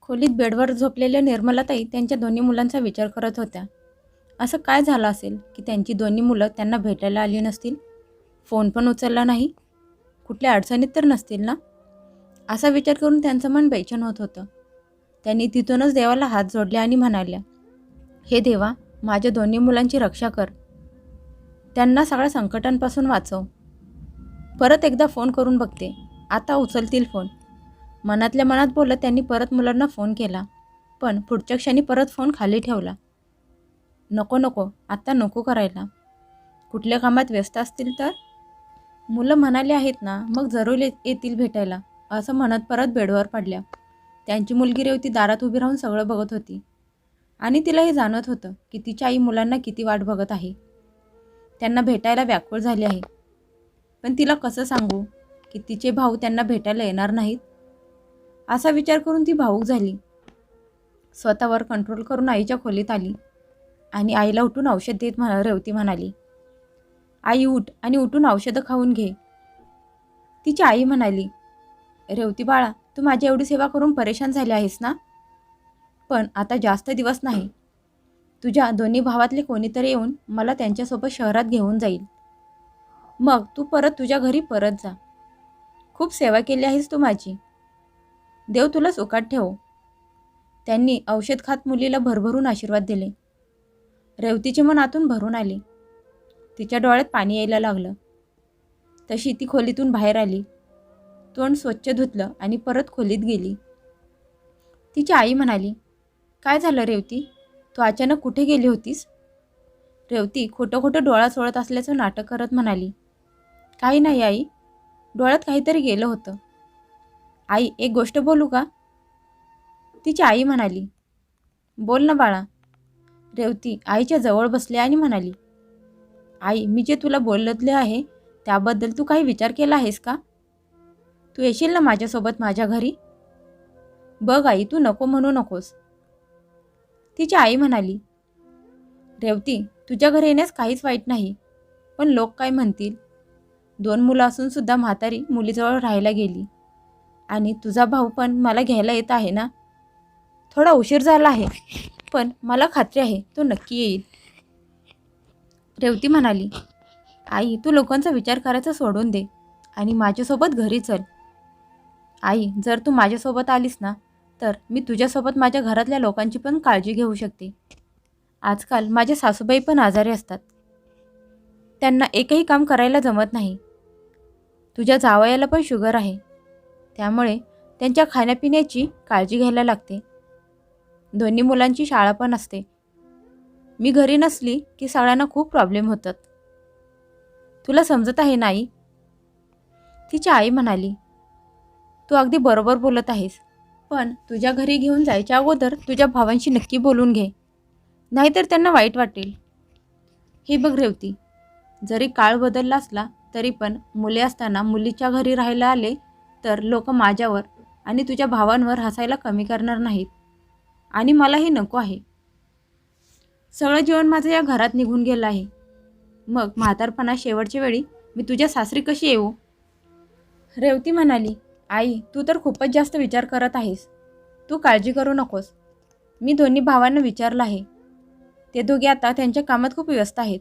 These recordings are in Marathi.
खोलीत बेडवर झोपलेल्या निर्मलाताई त्यांच्या दोन्ही मुलांचा विचार करत होत्या. असं काय झालं असेल की त्यांची दोन्ही मुलं त्यांना भेटायला आली नसतील? फोन पण उचलला नाही. कुठल्या अडचणीत तर नसतील ना? असा विचार करून त्यांचं मन बेचैन होत होतं. त्यांनी तिथूनच देवाला हात जोडले आणि म्हणाल्या हे देवा माझ्या दोन्ही मुलांची रक्षा कर. त्यांना सगळ्या संकटांपासून वाचव. परत एकदा फोन करून बघते. आता उचलतील फोन. मनातल्या मनात बोलत त्यांनी परत मुलांना फोन केला. पण पुढच्या क्षणी परत फोन खाली ठेवला. नको नको आत्ता नको करायला. कुठल्या कामात व्यस्त असतील तर? मुलं म्हणाले आहेत ना मग जरूर ये- येतील भेटायला असं म्हणत परत बेडवर पडल्या. त्यांची मुलगी रेवती दारात उभी राहून सगळं बघत होती. आणि तिला हे जाणवत होतं की तिच्या आई मुलांना किती वाट बघत आहे. त्यांना भेटायला व्याकुळ झाली आहे. पण तिला कसं सांगू की तिचे भाऊ त्यांना भेटायला येणार नाहीत? असा विचार करून ती भावूक झाली. स्वतःवर कंट्रोल करून आईच्या खोलीत आली आणि आईला उठून औषध देत म्हणा रेवती म्हणाली आई उठ आणि उठून औषधं खाऊन घे. तिची आई म्हणाली रेवती बाळा तू माझी एवढी सेवा करून परेशान झाली आहेस ना? पण आता जास्त दिवस नाही. तुझ्या दोन्ही भावातले कोणीतरी येऊन मला त्यांच्यासोबत शहरात घेऊन जाईल. मग तू परत तुझ्या घरी परत जा. खूप सेवा केली आहेस तू माझी. देव तुला सुखात ठेवो. त्यांनी औषध खात मुलीला भरभरून आशीर्वाद दिले. रेवतीचे मन आतून भरून आले. तिच्या डोळ्यात पाणी यायला लागलं. तशी ती खोलीतून बाहेर आली. तोंड स्वच्छ धुतलं आणि परत खोलीत गेली. तिची आई म्हणाली काय झालं रेवती? तू अचानक कुठे गेली होतीस? रेवती खोटं खोटं डोळा सोडत असल्याचं नाटक करत म्हणाली काही नाही आई. डोळ्यात काहीतरी गेलं होतं. आई एक गोष्ट बोलू का? तिची आई म्हणाली बोल ना बाळा. रेवती आईच्या जवळ बसले आणि म्हणाली आई मी जे तुला बोलतले आहे त्याबद्दल तू काही विचार केला आहेस का? तू येशील ना माझ्यासोबत माझ्या घरी? बघ आई तू नको म्हणू नकोस. तिची आई म्हणाली रेवती तुझ्या घरी येण्यास काहीच वाईट नाही पण लोक काय म्हणतील? दोन मुलं असूनसुद्धा म्हातारी मुलीजवळ राहायला गेली. आणि तुझा भाऊ पण मला घ्यायला येत आहे ना? थोडा उशीर झाला आहे पण मला खात्री आहे तो नक्की येईल. रेवती म्हणाली आई तू लोकांचा विचार करायचा सोडून दे आणि माझ्यासोबत घरी चल. आई जर तू माझ्यासोबत आलीस ना तर मी तुझ्यासोबत माझ्या घरातल्या लोकांची पण काळजी घेऊ शकते. आजकाल माझे सासूबाई पण आजारी असतात. त्यांना एकही काम करायला जमत नाही. तुझ्या जावयाला पण शुगर आहे. त्यामुळे त्यांच्या खाण्यापिण्याची काळजी घ्यायला लागते. दोन्ही मुलांची शाळा पण असते. मी घरी नसली की सगळ्यांना खूप प्रॉब्लेम होतात. तुला समजत आहे नाही? तिची आई म्हणाली तू अगदी बरोबर बोलत आहेस पण तुझ्या घरी घेऊन जायच्या अगोदर तुझ्या भावांशी नक्की बोलून घे. नाहीतर त्यांना वाईट वाटेल. हे बघ रेवती जरी काळ बदलला असला तरी पण मुले असताना मुलीच्या घरी राहायला आले तर लोक माझ्यावर आणि तुझ्या भावांवर हसायला कमी करणार नाहीत. आणि मलाही नको आहे. सगळं जीवन माझं या घरात निघून गेलं आहे. मग म्हातारपणा शेवटच्या वेळी मी तुझ्या सासरी कशी येऊ? रेवती म्हणाली आई तू तर खूपच जास्त विचार करत आहेस. तू काळजी करू नकोस. मी दोन्ही भावांना विचारलं आहे. ते दोघे आता त्यांच्या कामात खूप व्यस्त आहेत.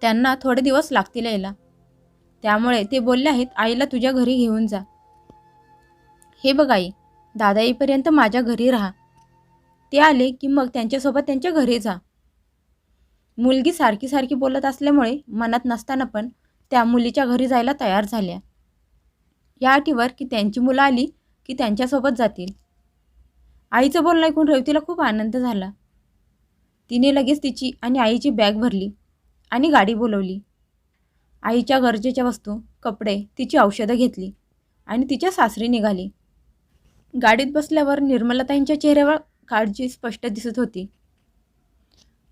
त्यांना थोडे दिवस लागतील यायला. त्यामुळे ते बोलले आहेत आईला तुझ्या घरी घेऊन जा. हे बघ आई दादा येईपर्यंत माझ्या घरी राहा. ते आले की मग त्यांच्यासोबत त्यांच्या घरी जा. मुलगी सारखी सारखी बोलत असल्यामुळे मनात नसताना पण त्या मुलीच्या घरी जायला तयार झाल्या. या अटीवर की त्यांची मुलं आली की त्यांच्यासोबत जातील. आईचं बोलणं ऐकून रेवतीला खूप आनंद झाला. तिने लगेच तिची आणि आईची बॅग भरली आणि गाडी बोलवली. आईच्या गरजेच्या वस्तू कपडे तिची औषधं घेतली आणि तिच्या सासरी निघाली. गाडीत बसल्यावर निर्मलताईंच्या चेहऱ्यावर काळजी स्पष्ट दिसत होती.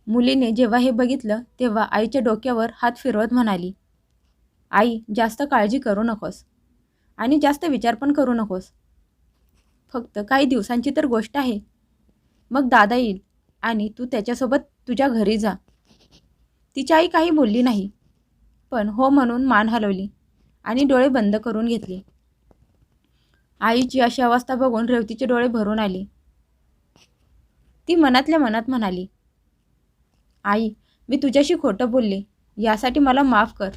मुलीने जेव्हा हे बघितलं तेव्हा आईच्या डोक्यावर हात फिरवत म्हणाली आई जास्त काळजी करू नकोस आणि जास्त विचार पण करू नकोस. फक्त काही दिवसांची तर गोष्ट आहे. मग दादा येईल आणि तू त्याच्यासोबत तुझ्या घरी जा. तिची आई काही बोलली नाही. पण हो म्हणून मान हलवली आणि डोळे बंद करून घेतले. आईची अशी अवस्था बघून रेवतीचे डोळे भरून आले. ती मनातल्या मनात म्हणाली आई मी तुझ्याशी खोटं बोलले. यासाठी मला माफ कर.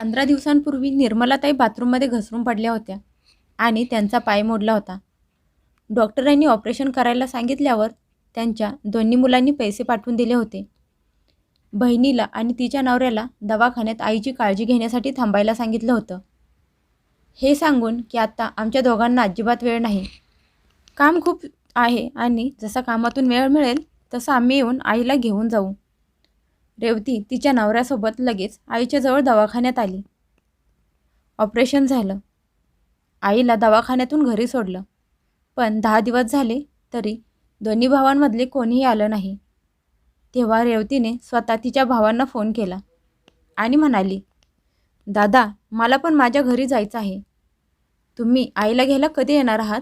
पंधरा दिवसांपूर्वी निर्मलाताई बाथरूममध्ये घसरून पडल्या होत्या आणि त्यांचा पाय मोडला होता. डॉक्टरांनी ऑपरेशन करायला सांगितल्यावर त्यांच्या दोन्ही मुलांनी पैसे पाठवून दिले होते. बहिणीला आणि तिच्या नवऱ्याला दवाखान्यात आईची काळजी घेण्यासाठी थांबायला सांगितलं होतं. हे सांगून की आत्ता आमच्या दोघांना अजिबात वेळ नाही. काम खूप आहे आणि जसा कामातून वेळ मिळेल तसं आम्ही येऊन आईला घेऊन जाऊ. रेवती तिच्या नवऱ्यासोबत लगेच आईच्या जवळ दवाखान्यात आली. ऑपरेशन झालं. आईला दवाखान्यातून घरी सोडलं. पण दहा दिवस झाले तरी दोन्ही भावांमधले कोणीही आलं नाही. तेव्हा रेवतीने स्वतः तिच्या भावांना फोन केला आणि म्हणाली दादा मला पण माझ्या घरी जायचं आहे. तुम्ही आईला घ्यायला कधी येणार आहात?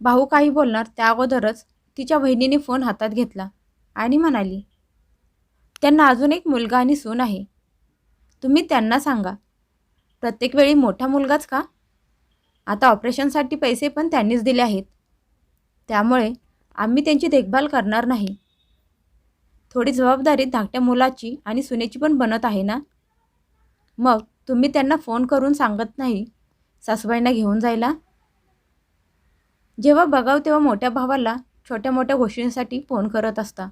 भाऊ काही बोलणार त्या अगोदरच तिच्या बहिणीने फोन हातात घेतला आणि म्हणाली त्यांना अजून एक मुलगा आणि सून आहे. तुम्ही त्यांना सांगा. प्रत्येक वेळी मोठा मुलगाच का? आता ऑपरेशनसाठी पैसे पण त्यांनीच दिले आहेत. त्यामुळे आम्ही त्यांची देखभाल करणार नाही. थोडी जबाबदारी धाकट्या मुलाची आणि सुनेची पण बनत आहे ना? मग तुम्ही त्यांना फोन करून सांगत नाही सासूबाईंना घेऊन जायला? जेव्हा बघाव तेव्हा मोठ्या भावाला छोट्या मोठ्या गोष्टींसाठी फोन करत असता.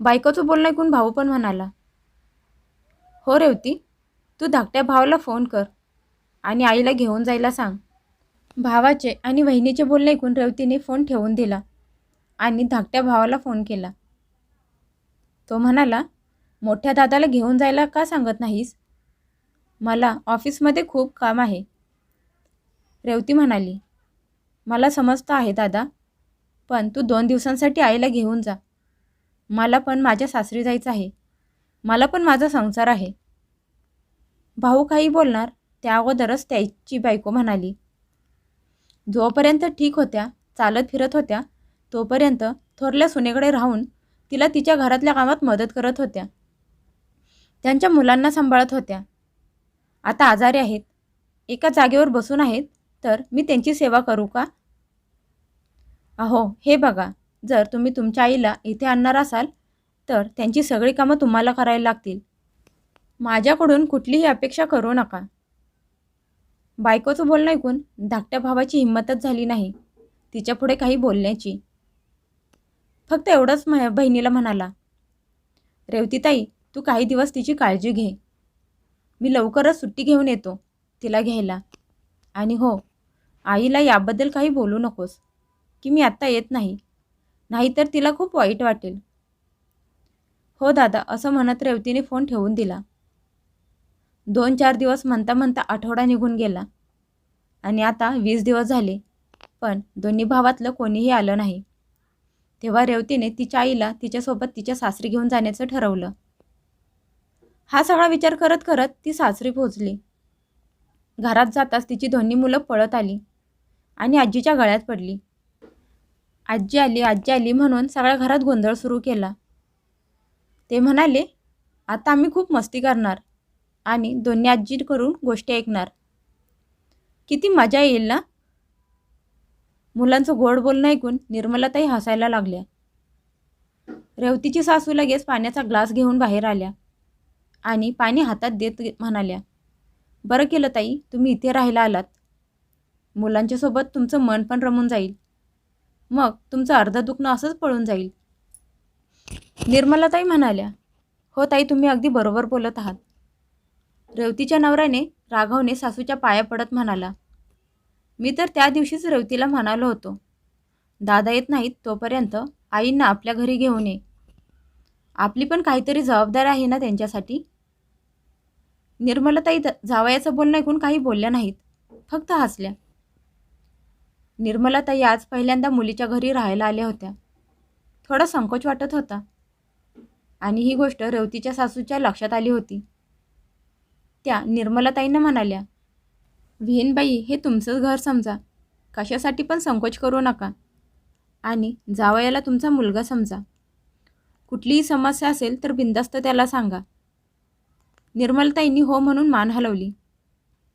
बायकोचं बोलणं ऐकून भाऊ पण म्हणाला हो रेवती तू धाकट्या भावाला फोन कर आणि आईला घेऊन जायला सांग. भावाचे आणि वहिनीचे बोलणे ऐकून रेवतीने फोन ठेवून दिला आणि धाकट्या भावाला फोन केला. तो म्हणाला मोठ्या दादाला घेऊन जायला का सांगत नाहीस? मला ऑफिसमध्ये खूप काम आहे. रेवती म्हणाली मला समजतं आहे दादा पण तू दोन दिवसांसाठी आईला घेऊन जा. मला पण माझ्या सासरी जायचं आहे. मला पण माझा संसार आहे. भाऊ काही बोलणार? त्या अगोदरच त्याची बायको म्हणाली. जोपर्यंत ठीक होत्या चालत फिरत होत्या तोपर्यंत थोरल्या सुनेकडे राहून तिला तिच्या घरातल्या कामात मदत करत होत्या. त्यांच्या मुलांना सांभाळत होत्या. आता आजारी आहेत. एका जागेवर बसून आहेत. तर मी त्यांची सेवा करू का? अहो हे बघा. जर तुम्ही तुमच्या आईला इथे आणणार असाल तर त्यांची सगळी कामं तुम्हाला करायला लागतील. माझ्याकडून कुठलीही अपेक्षा करू नका. बायकोचं बोलणं ऐकून धाकट्या भावाची हिंमतच झाली नाही. तिच्यापुढे काही बोलण्याची. फक्त एवढंच म्ह बहिणीला म्हणाला रेवतीताई तू काही दिवस तिची काळजी घे. मी लवकरच सुट्टी घेऊन येतो तिला घ्यायला. आणि हो आईला याबद्दल काही बोलू नकोस की मी आत्ता येत नाही. नाहीतर तिला खूप वाईट वाटेल. हो दादा असं म्हणत रेवतीने फोन ठेवून दिला. दोन चार दिवस म्हणता म्हणता आठवडा निघून गेला. आणि आता वीस दिवस झाले पण दोन्ही भावातलं कोणीही आलं नाही. तेव्हा रेवतीने तिच्या आईला तिच्यासोबत तिच्या सासरी घेऊन जाण्याचं ठरवलं. हा सगळा विचार करत करत ती सासरी पोहोचली. घरात जाताच तिची दोन्ही मुलं पळत आली आणि आजीच्या गळ्यात पडली. आजी आली आजी आली म्हणून सगळ्या घरात गोंधळ सुरू केला. ते म्हणाले आता आम्ही खूप मस्ती करणार आणि दोन्ही आजी करून गोष्टी ऐकणार. किती मजा येईल ना? मुलांचं गोड बोलणं ऐकून निर्मलाताई हसायला लागल्या. रेवतीची सासू लगेच पाण्याचा ग्लास घेऊन बाहेर आल्या आणि पाणी हातात देत म्हणाल्या बरं केलं ताई तुम्ही इथे राहायला आलात. मुलांच्यासोबत तुमचं मन पण रमून जाईल. मग तुमचं अर्ध दुखणं असंच पळून जाईल. निर्मलाताई म्हणाल्या हो ताई तुम्ही अगदी बरोबर बोलत आहात. रेवतीच्या नवऱ्याने राघवने सासूच्या पाया पडत म्हणाला मी तर त्या दिवशीच रवतीला म्हणालो होतो. दादा येत नाहीत तोपर्यंत आईंना आपल्या घरी घेऊन ये. आपली पण काहीतरी जबाबदारी आहे ना त्यांच्यासाठी? निर्मलाताई जावयाचं बोलणं ऐकून काही बोलल्या नाहीत फक्त हसल्या. निर्मलाताई आज पहिल्यांदा मुलीच्या घरी राहायला आल्या होत्या. थोडा संकोच वाटत होता. आणि ही गोष्ट रेवतीच्या सासूच्या लक्षात आली होती. त्या निर्मलाताईंना म्हणाल्या विहीनबाई हे तुमचंच घर समजा. कशासाठी पण संकोच करू नका. आणि जावयाला तुमचा मुलगा समजा. कुठलीही समस्या असेल तर बिंदास्त त्याला सांगा. निर्मलताईंनी हो म्हणून मान हलवली.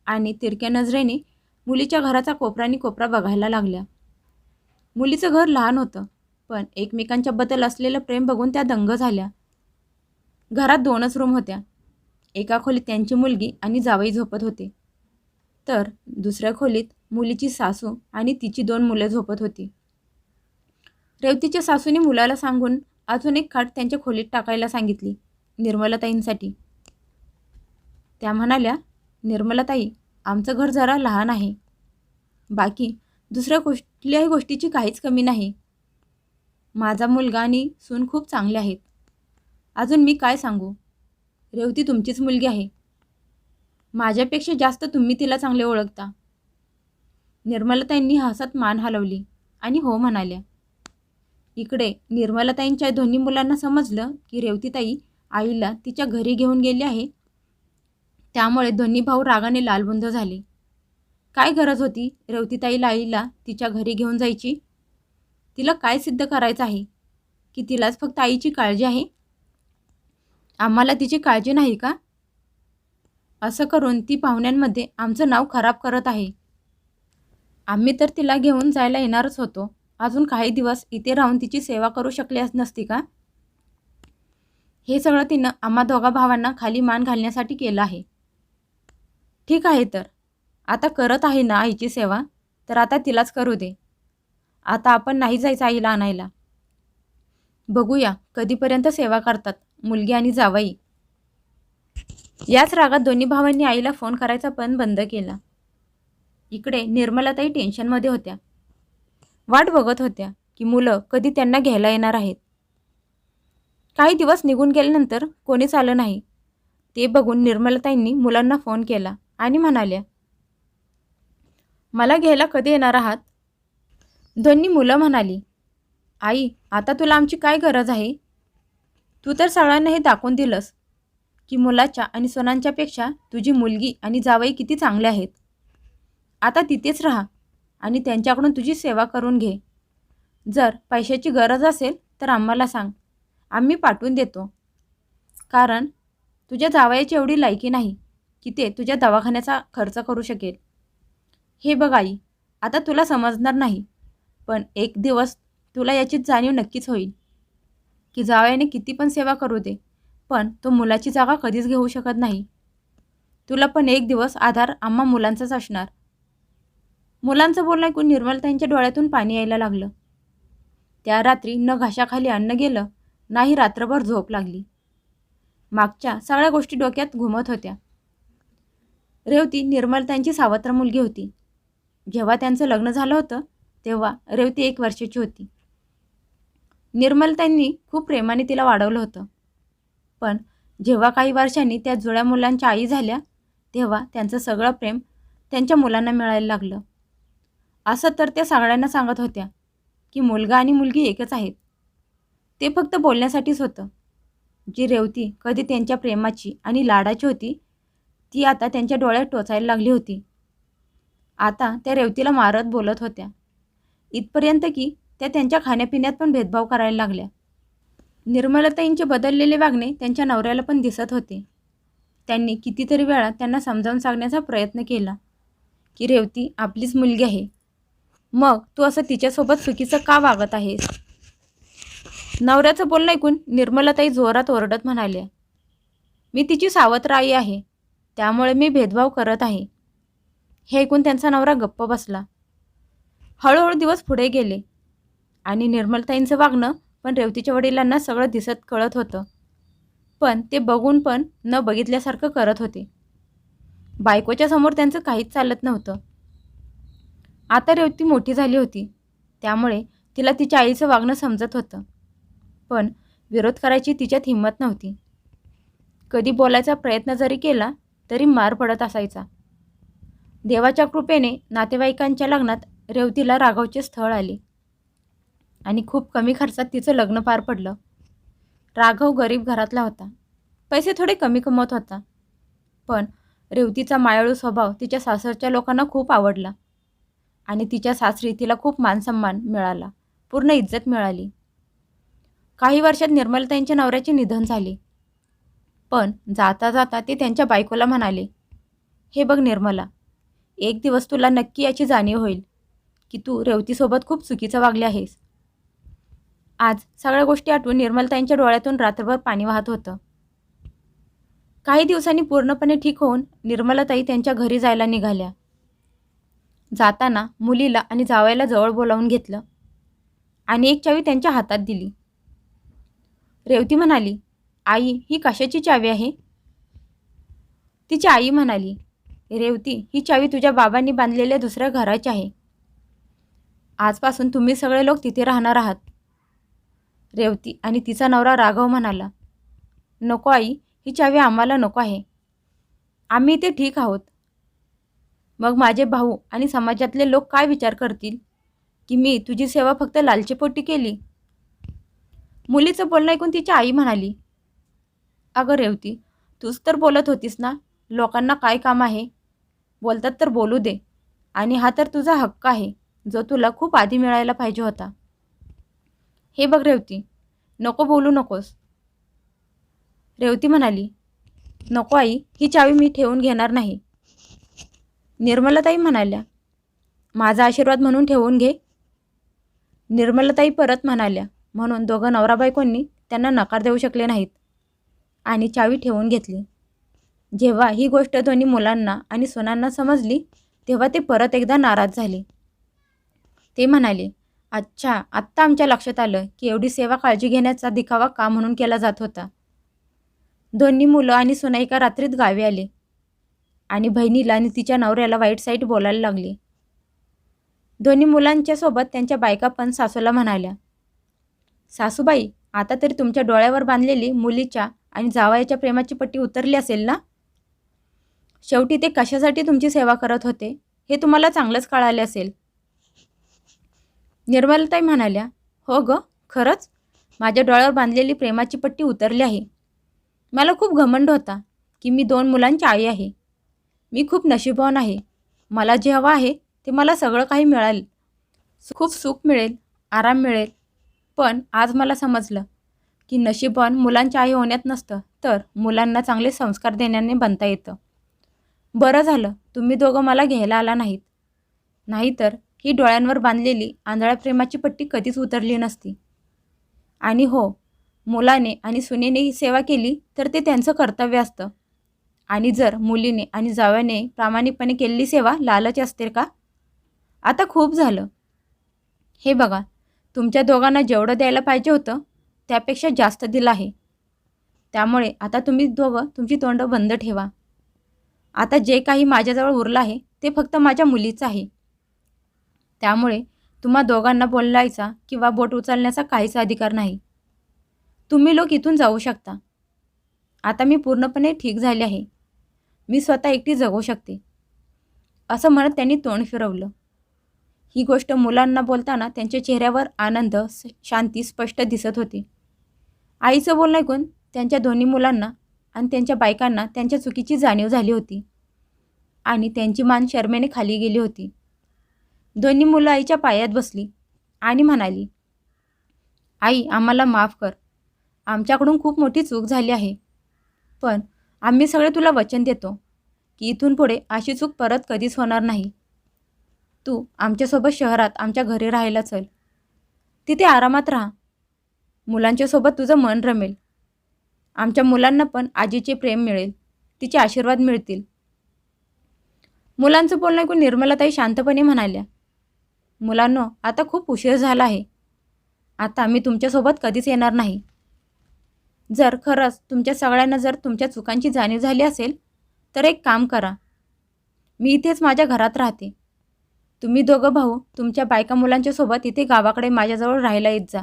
आणि तिरक्या नजरेने मुलीच्या घराचा कोपरानी कोपरा बघायला लागल्या. मुलीचं घर लहान होतं पण एकमेकांच्याबद्दल असलेलं प्रेम बघून त्या दंग झाल्या. घरात दोनच रूम होत्या. एका खोलीत त्यांची मुलगी आणि जावई झोपत होते. तर दुसऱ्या खोलीत मुलीची सासू आणि तिची दोन मुले झोपत होती. रेवतीच्या सासूने मुलाला सांगून अजून एक खाट त्यांच्या खोलीत टाकायला सांगितली निर्मलाताईंसाठी. त्या म्हणाल्या निर्मलाताई आमचं घर जरा लहान आहे. बाकी दुसऱ्या कुठल्याही गोष्टीची काहीच कमी नाही. माझा मुलगा आणि सून खूप चांगले आहेत. अजून मी काय सांगू? रेवती तुमचीच मुलगी आहे. माझ्यापेक्षा जास्त तुम्ही तिला चांगले ओळखता. निर्मलताईंनी हसत मान हलवली आणि हो म्हणाल्या. इकडे निर्मलताईंच्या दोन्ही मुलांना समजलं की रेवतीताई आईला तिच्या घरी घेऊन गेली आहे. त्यामुळे दोन्ही भाऊ रागाने लालबुंद झाले. काय गरज होती रेवतीताईला आईला तिच्या घरी घेऊन जायची? तिला काय सिद्ध करायचं आहे? की तिलाच फक्त आईची काळजी आहे? आम्हाला तिची काळजी नाही का? असं करून ती पाहुण्यांमध्ये आमचं नाव खराब करत आहे. आम्ही तर तिला घेऊन जायला येणारच होतो. अजून काही दिवस इथे राहून तिची सेवा करू शकली नसती का? हे सगळं तिनं आम्हा दोघा भावांना खाली मान घालण्यासाठी केलं आहे. ठीक आहे तर. आता करत आहे ना आईची सेवा? तर आता तिलाच करू दे. आता आपण नाही जायचं आईला आणायला. बघूया कधीपर्यंत सेवा करतात. मुलगी आणि जावई. याच रागात दोन्ही भावांनी आईला फोन करायचा पण बंद केला. इकडे निर्मलाताई टेन्शनमध्ये होत्या. वाट बघत होत्या की मुलं कधी त्यांना घ्यायला येणार आहेत. काही दिवस निघून गेल्यानंतर कोणीच आलं नाही. ते बघून निर्मलताईंनी मुलांना फोन केला आणि म्हणाल्या मला घ्यायला कधी येणार आहात? दोन्ही मुलं म्हणाली आई आता तुला आमची काय गरज आहे? तू तर सगळ्यांना हे दाखवून दिलंस. की मुलाच्या आणि सणांच्यापेक्षा तुझी मुलगी आणि जावई किती चांगले आहेत. आता तिथेच राहा आणि त्यांच्याकडून तुझी सेवा करून घे. जर पैशाची गरज असेल तर आम्हाला सांग. आम्ही पाठवून देतो. कारण तुझ्या जावयाची एवढी लायकी नाही की ते तुझ्या दवाखान्याचा खर्च करू शकेल. हे बघ आई आता तुला समजणार नाही पण एक दिवस तुला याची जाणीव नक्कीच होईल. की जावयाने किती पण सेवा करू दे पण तो मुलाची जागा कधीच घेऊ शकत नाही. तुला पण एक दिवस आधार आम्हा मुलांचाच असणार. मुलांचं बोलणं ऐकून निर्मलताईंच्या डोळ्यातून पाणी यायला लागलं. त्या रात्री न घाशाखाली अन्न गेलं नाही रात्रभर झोप लागली. मागच्या सगळ्या गोष्टी डोक्यात घुमत होत्या. रेवती निर्मलताईंची सावत्र मुलगी होती. जेव्हा त्यांचं लग्न झालं होतं तेव्हा रेवती एक वर्षाची होती. निर्मलताईंनी खूप प्रेमाने तिला वाढवलं होतं. पण जेव्हा काही वर्षांनी त्या जुळ्या मुलांच्या आई झाल्या तेव्हा त्यांचं सगळं प्रेम त्यांच्या मुलांना मिळायला लागलं. असं तर त्या सगळ्यांना सांगत होत्या की मुलगा आणि मुलगी एकच आहेत. ते फक्त बोलण्यासाठीच होतं. जी रेवती कधी त्यांच्या प्रेमाची आणि लाडाची होती ती आता त्यांच्या डोळ्यात टोचायला लागली होती. आता त्या रेवतीला मारत बोलत होत्या. इथपर्यंत की त्या त्यांच्या खाण्यापिण्यात पण भेदभाव करायला लागल्या. निर्मलताईंचे बदललेले वागणे त्यांच्या नवऱ्याला पण दिसत होते. त्यांनी कितीतरी वेळा त्यांना समजावून सांगण्याचा प्रयत्न केला की रेवती आपलीच मुलगी आहे. मग तू असं तिच्यासोबत चुकीचं का वागत आहेस? नवऱ्याचं बोलणं ऐकून निर्मलताई जोरात ओरडत म्हणाल्या मी तिची सावत्र आई आहे त्यामुळे मी भेदभाव करत आहे. हे ऐकून त्यांचा नवरा गप्प बसला. हळूहळू दिवस पुढे गेले आणि निर्मलताईंचं वागणं पण रेवतीच्या वडिलांना सगळं दिसत कळत होतं. पण ते बघून पण न बघितल्यासारखं करत होते. बायकोच्या समोर त्यांचं काहीच चालत नव्हतं. आता रेवती मोठी झाली होती. त्यामुळे तिला तिच्या आईचं वागणं समजत होतं. पण विरोध करायची तिच्यात हिंमत नव्हती. कधी बोलायचा प्रयत्न जरी केला तरी मार पडत असायचा. देवाच्या कृपेने नातेवाईकांच्या लग्नात रेवतीला राघवचे स्थळ आले. आणि खूप कमी खर्चात तिचं लग्न पार पडलं. राघव गरीब घरातला होता. पैसे थोडे कमी कमवत होता. पण रेवतीचा मायाळू स्वभाव तिच्या सासरच्या लोकांना खूप आवडला. आणि तिच्या सासरी तिला खूप मानसन्मान मिळाला. पूर्ण इज्जत मिळाली. काही वर्षात निर्मलताईंच्या नवऱ्याचे निधन झाले. पण जाता जाता ते त्यांच्या बायकोला म्हणाले हे बघ निर्मला एक दिवस तुला नक्की याची जाणीव होईल की तू रेवतीसोबत खूप चुकीचं वागले आहेस. आज सगळ्या गोष्टी आठवून निर्मलताईंच्या डोळ्यातून रात्रभर पाणी वाहत होतं. काही दिवसांनी पूर्णपणे ठीक होऊन निर्मलाताई त्यांच्या घरी जायला निघाल्या. जाताना मुलीला आणि जावयाला जवळ बोलावून घेतलं आणि एक चावी त्यांच्या हातात दिली. रेवती म्हणाली आई ही कशाची चावी आहे? तिची आई म्हणाली रेवती ही चावी तुझ्या बाबांनी बांधलेल्या दुसऱ्या घराची आहे. आजपासून तुम्ही सगळे लोक तिथे राहणार आहात. रेवती आणि तिचा नवरा राघव म्हणाला नको आई ही चावी आम्हाला नको आहे. आम्ही इथे ठीक आहोत. मग माझे भाऊ आणि समाजातले लोक काय विचार करतील? की मी तुझी सेवा फक्त लालचेपोटी केली? मुलीचं बोलणं ऐकून तिची आई म्हणाली अगं रेवती तूच तर बोलत होतीस ना लोकांना काय काम आहे? बोलतात तर बोलू दे आणि हा तर तुझा हक्क आहे जो तुला खूप आधी मिळायला पाहिजे होता. हे बघ रेवती नको बोलू नकोस. रेवती म्हणाली नको आई ही चावी मी ठेवून घेणार नाही. निर्मलाताई म्हणाल्या माझा आशीर्वाद म्हणून ठेवून घे. निर्मलताई परत म्हणाल्या म्हणून दोघं नवरा बायकोंनी त्यांना नकार देऊ शकले नाहीत. आणि चावी ठेवून घेतली. जेव्हा ही गोष्ट दोन्ही मुलांना आणि सुनांना समजली तेव्हा ते परत एकदा नाराज झाले. ते म्हणाले अच्छा आत्ता आमच्या लक्षात आलं की एवढी सेवा काळजी घेण्याचा दिखावा का म्हणून केला जात होता? दोन्ही मुलं आणि सुनाईका रात्रीत गावी आले. आणि बहिणीला आणि तिच्या नवऱ्याला वाईट साईट बोलायला लागली. दोन्ही मुलांच्या सोबत त्यांच्या बायका पण सासूला म्हणाल्या सासूबाई आता तरी तुमच्या डोळ्यावर बांधलेली मुलीच्या आणि जावयाच्या प्रेमाची पट्टी उतरली असेल ना? शेवटी ते कशासाठी तुमची सेवा करत होते? हे तुम्हाला चांगलंच कळाले असेल. निर्मलताई म्हणाल्या हो ग खरंच? माझ्या डोळ्यावर बांधलेली प्रेमाची पट्टी उतरली आहे. मला खूप घमंड होता की मी दोन मुलांची आई आहे. मी खूप नशीबवान आहे. मला जे हवं आहे ते मला सगळं काही मिळाल. खूप सुख मिळेल आराम मिळेल. पण आज मला समजलं की नशीबवान मुलांच्या आई होण्यात नसतं तर मुलांना चांगले संस्कार देण्याने बनता येतं. बरं झालं तुम्ही दोघं मला घ्यायला आला नाहीत. नाहीतर ही डोळ्यांवर बांधलेली आंधळ्या प्रेमाची पट्टी कधीच उतरली नसती. आणि हो मुलाने आणि सुनेने ही सेवा केली तर ते त्यांचं कर्तव्य असतं. आणि जर मुलीने आणि जाव्याने प्रामाणिकपणे केलेली सेवा लालच असते का? आता खूप झालं. हे बघा तुमच्या दोघांना जेवढं द्यायला पाहिजे होतं त्यापेक्षा जास्त दिलं आहे. त्यामुळे आता तुम्ही दोघं तुमची तोंड बंद ठेवा. आता जे काही माझ्याजवळ उरलं आहे ते फक्त माझ्या मुलीचं आहे. त्यामुळे तुम्हा दोघांना बोलायचा किंवा बोट उचलण्याचा काहीच अधिकार नाही. तुम्ही लोक इथून जाऊ शकता. आता मी पूर्णपणे ठीक झाले आहे. मी स्वतः एकटी जगू शकते. असं म्हणत त्यांनी तोंड फिरवलं. ही गोष्ट मुलांना बोलताना त्यांच्या चेहऱ्यावर आनंद स- शांती स्पष्ट दिसत होती. आईचं बोलणं ऐकून त्यांच्या दोन्ही मुलांना आणि त्यांच्या बायकांना त्यांच्या चुकीची जाणीव झाली होती. आणि त्यांची मान शर्मेने खाली गेली होती. दोन्ही मुलं आईच्या पायात बसली आणि म्हणाली आई आम्हाला माफ कर. आमच्याकडून खूप मोठी चूक झाली आहे. पण आम्ही सगळे तुला वचन देतो की इथून पुढे अशी चूक परत कधीच होणार नाही. तू आमच्यासोबत शहरात आमच्या घरी राहायला चल. तिथे आरामात राहा. मुलांच्यासोबत तुझं मन रमेल. आमच्या मुलांना पण आजीचे प्रेम मिळेल. तिचे आशीर्वाद मिळतील. मुलांचं बोलणं ऐकून निर्मलाताई शांतपणे म्हणाल्या मुलांनो आता खूप उशीर झाला आहे. आता मी तुमच्यासोबत कधीच येणार नाही. जर खरंच तुमच्या सगळ्यांना जर तुमच्या चुकांची जाणीव झाली असेल तर एक काम करा. मी इथेच माझ्या घरात राहते. तुम्ही दोघं भाऊ तुमच्या बायका मुलांच्या सोबत इथे गावाकडे माझ्याजवळ राहायला येत जा.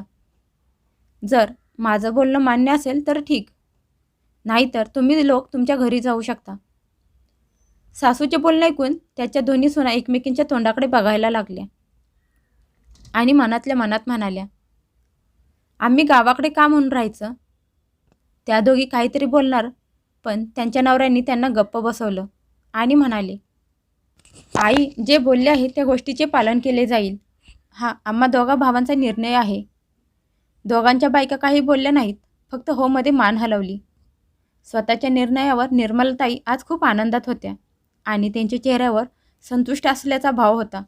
जर माझं बोलणं मान्य असेल तर ठीक. नाहीतर तुम्ही लोक तुमच्या घरी जाऊ शकता. सासूचे बोलणं ऐकून त्याच्या दोन्ही सुना एकमेकींच्या तोंडाकडे बघायला लागल्या. आणि मनातल्या मनात म्हणाल्या आम्ही गावाकडे का म्हणून राहायचं? त्या दोघी काहीतरी बोलणार पण त्यांच्या नवऱ्यांनी त्यांना गप्प बसवलं आणि म्हणाले आई जे बोलले आहे त्या गोष्टीचे पालन केले जाईल. हा आम्हा दोघा भावांचा निर्णय आहे. दोघांच्या बायका काही बोलल्या नाहीत फक्त होमध्ये मान हलवली. स्वतःच्या निर्णयावर निर्मलताई आज खूप आनंदात होत्या आणि त्यांच्या चेहऱ्यावर संतुष्ट असल्याचा भाव होता.